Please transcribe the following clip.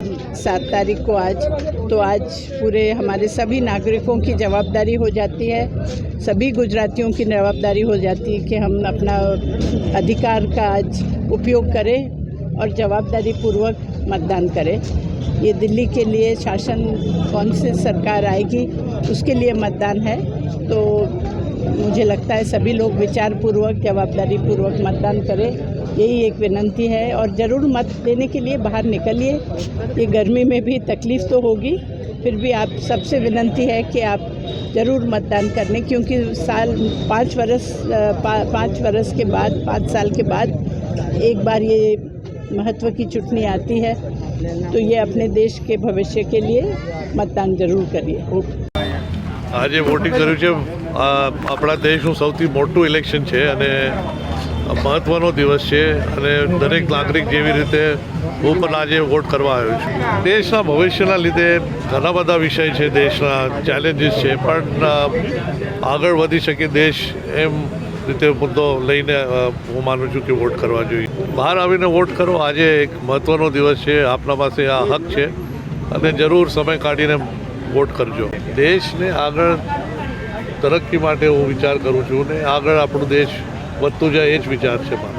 सात तारीख को आज। तो आज पूरे हमारे सभी नागरिकों की जवाबदारी हो जाती है। सभी गुजरातियों की जवाबदारी हो जाती है कि हम अपना अधिकार का आज उपयोग करें और जवाबदारी पूर्वक मतदान करें। ये दिल्ली के लिए शासन कौन सी सरकार आएगी, उसके लिए मतदान है। तो मुझे लगता है सभी लोग विचार पूर्वक जवाबदारी पूर्वक मतदान करें। यही एक विनंती है और ज़रूर मत देने के लिए बाहर निकलिए। ये गर्मी में भी तकलीफ़ तो होगी। फिर भी आप, सबसे विनंती है कि आप ज़रूर मतदान करने, क्योंकि साल, पाँच वर्ष पाँच वर्ष के बाद, पाँच साल के बाद एक बार ये महत्व की चुटनी आती है। तो ये अपने देश के भविष्य के लिए मतदान ज़रूर करिए। આજે વોટિંગ કર્યું છે આપણા દેશનું સૌથી મોટું ઇલેક્શન છે અને મહત્ત્વનો દિવસ છે અને દરેક નાગરિક જેવી રીતે હું પણ આજે વોટ કરવા આવ્યો છું. દેશના ભવિષ્યના લીધે ઘણા બધા વિષય છે, દેશના ચેલેન્જીસ છે, પણ આગળ વધી શકે દેશ એમ રીતે મુદ્દો લઈને હું માનું છું કે વોટ કરવા જોઈએ. બહાર આવીને વોટ કરો, આજે એક મહત્ત્વનો દિવસ છે, આપના પાસે આ હક છે. અને જરૂર સમય કાઢીને વોટ કરજો. દેશને આગળ તરક્કી માટે હું વિચાર કરું છું ને આગળ આપણો દેશ વધતું જાય એ જ વિચાર છે મારો.